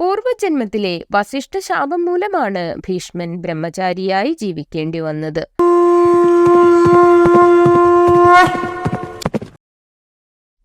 പൂർവജന്മത്തിലെ വസിഷ്ഠ ശാപം മൂലമാണ് ഭീഷ്മൻ ബ്രഹ്മചാരിയായി ജീവിക്കേണ്ടി വന്നത്.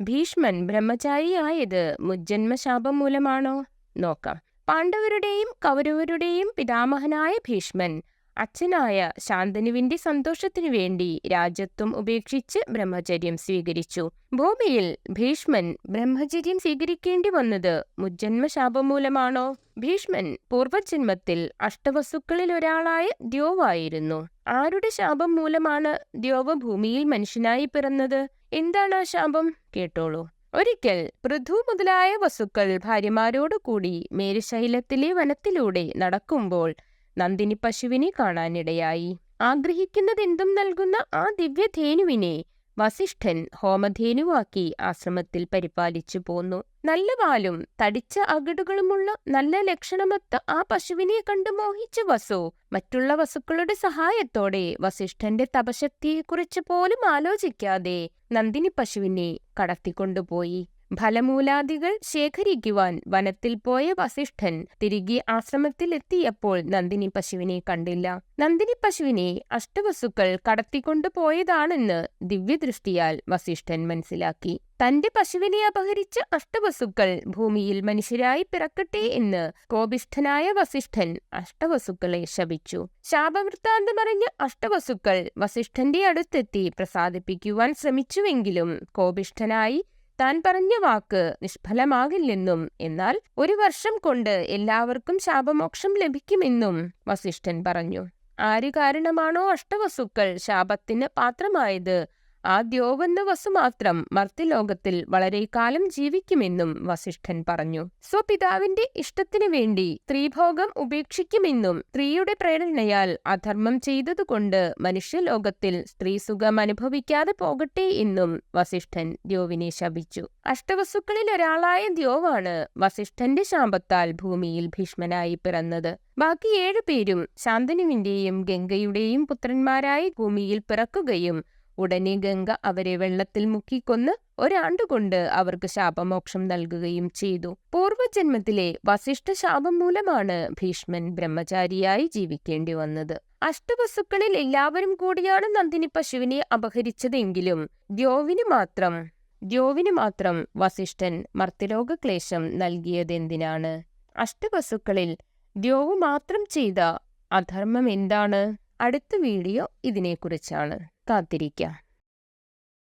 ഭീഷ്മൻ ബ്രഹ്മചാരിയായത് മുജ്ജന്മ ശാപം മൂലമാണോ? നോക്കാം. പാണ്ഡവരുടെയും കൗരവരുടെയും പിതാമഹനായ ഭീഷ്മൻ അച്ഛനായ ശാന്തനുവിന്റെ സന്തോഷത്തിനു വേണ്ടി രാജ്യത്വം ഉപേക്ഷിച്ച് ബ്രഹ്മചര്യം സ്വീകരിച്ചു. ഭൂമിയിൽ ഭീഷ്മൻ ബ്രഹ്മചര്യം സ്വീകരിക്കേണ്ടി വന്നത് മുജ്ജന്മശാപം മൂലമാണോ? ഭീഷ്മൻ പൂർവജന്മത്തിൽ അഷ്ടവസുക്കളിൽ ഒരാളായ ദ്യോവായിരുന്നു. ആരുടെ ശാപം മൂലമാണ് ദ്യോവ ഭൂമിയിൽ മനുഷ്യനായി പിറന്നത്? എന്താണ് ആ ശാപം? കേട്ടോളൂ. ഒരിക്കൽ പൃഥു മുതലായ വസുക്കൾ ഭാര്യമാരോടുകൂടി മേരുശൈലത്തിലെ വനത്തിലൂടെ നടക്കുമ്പോൾ നന്ദിനി പശുവിനെ കാണാനിടയായി. ആഗ്രഹിക്കുന്നതെന്തും നൽകുന്ന ആ ദിവ്യധേനുവിനെ വസിഷ്ഠൻ ഹോമധേനുവാക്കി ആശ്രമത്തിൽ പരിപാലിച്ചു പോന്നു. നല്ല വാലും തടിച്ച അകിടുകളുമുള്ള നല്ല ലക്ഷണമൊത്ത ആ പശുവിനെ കണ്ടു മോഹിച്ച വസു. മറ്റുള്ള വസുക്കളുടെ സഹായത്തോടെ വസിഷ്ഠന്റെ തപശക്തിയെക്കുറിച്ച് പോലും ആലോചിക്കാതെ നന്ദിനി പശുവിനെ കടത്തിക്കൊണ്ടുപോയി. ഫലമൂലാദികൾ ശേഖരിക്കുവാൻ വനത്തിൽ പോയ വസിഷ്ഠൻ തിരികെ ആശ്രമത്തിലെത്തിയപ്പോൾ നന്ദിനി പശുവിനെ കണ്ടില്ല. നന്ദിനി പശുവിനെ അഷ്ടവസുക്കൾ കടത്തിക്കൊണ്ടുപോയതാണെന്ന് ദിവ്യദൃഷ്ടിയാൽ വസിഷ്ഠൻ മനസ്സിലാക്കി. തന്റെ പശുവിനെ അപഹരിച്ച അഷ്ടവസുക്കൾ ഭൂമിയിൽ മനുഷ്യരായി പിറക്കട്ടെ എന്ന് കോപിഷ്ഠനായ വസിഷ്ഠൻ അഷ്ടവസുക്കളെ ശപിച്ചു. ശാപവൃത്താന്തമറിഞ്ഞ അഷ്ടവസുക്കൾ വസിഷ്ഠന്റെ അടുത്തെത്തി പ്രസാദിപ്പിക്കുവാൻ ശ്രമിച്ചുവെങ്കിലും കോപിഷ്ഠനായി താൻ പറഞ്ഞ വാക്ക് നിഷ്ഫലമാകില്ലെന്നും എന്നാൽ ഒരു വർഷം കൊണ്ട് എല്ലാവർക്കും ശാപമോക്ഷം ലഭിക്കുമെന്നും വസിഷ്ഠൻ പറഞ്ഞു. ആര് കാരണമാണോ അഷ്ടവസുക്കൾ ശാപത്തിന് പാത്രമായത്? ആ ദ്യോവന്ന വസു മാത്രം മർത്യലോകത്തിൽ വളരെ കാലം ജീവിക്കുമെന്നും വസിഷ്ഠൻ പറഞ്ഞു. സ്വപിതാവിന്റെ ഇഷ്ടത്തിനു വേണ്ടി സ്ത്രീഭോഗം ഉപേക്ഷിക്കുമെന്നും സ്ത്രീയുടെ പ്രേരണയാൽ അധർമ്മം ചെയ്തതുകൊണ്ട് മനുഷ്യലോകത്തിൽ സ്ത്രീ സുഖം അനുഭവിക്കാതെ പോകട്ടെ എന്നും വസിഷ്ഠൻ ദ്യോവിനെ ശപിച്ചു. അഷ്ടവസുക്കളിൽ ഒരാളായ ദ്യോവാണ് വസിഷ്ഠന്റെ ശാപത്താൽ ഭൂമിയിൽ ഭീഷ്മനായി പിറന്നത്. ബാക്കി ഏഴു പേരും ശാന്തനുവിന്റെയും ഗംഗയുടെയും പുത്രന്മാരായി ഭൂമിയിൽ പിറക്കുകയും ഉടനെ ഗംഗ അവരെ വെള്ളത്തിൽ മുക്കിക്കൊന്ന് ഒരാണ്ടുകൊണ്ട് അവർക്ക് ശാപമോക്ഷം നൽകുകയും ചെയ്തു. പൂർവജന്മത്തിലെ വസിഷ്ഠ ശാപം മൂലമാണ് ഭീഷ്മൻ ബ്രഹ്മചാരിയായി ജീവിക്കേണ്ടി വന്നത്. അഷ്ടവസുക്കളിൽ എല്ലാവരും കൂടിയാണ് നന്ദിനി പശുവിനെ അപഹരിച്ചതെങ്കിലും ദ്യോവിന് മാത്രം ദ്യോവിന് മാത്രം വസിഷ്ഠൻ മർത്യലോക ക്ലേശം നൽകിയതെന്തിനാണ്? അഷ്ടവസുക്കളിൽ ദ്യോവ് മാത്രം ചെയ്ത അധർമ്മം എന്താണ്? അടുത്ത വീഡിയോ ഇതിനെക്കുറിച്ചാണ്. കാത്തിരിക്കാം.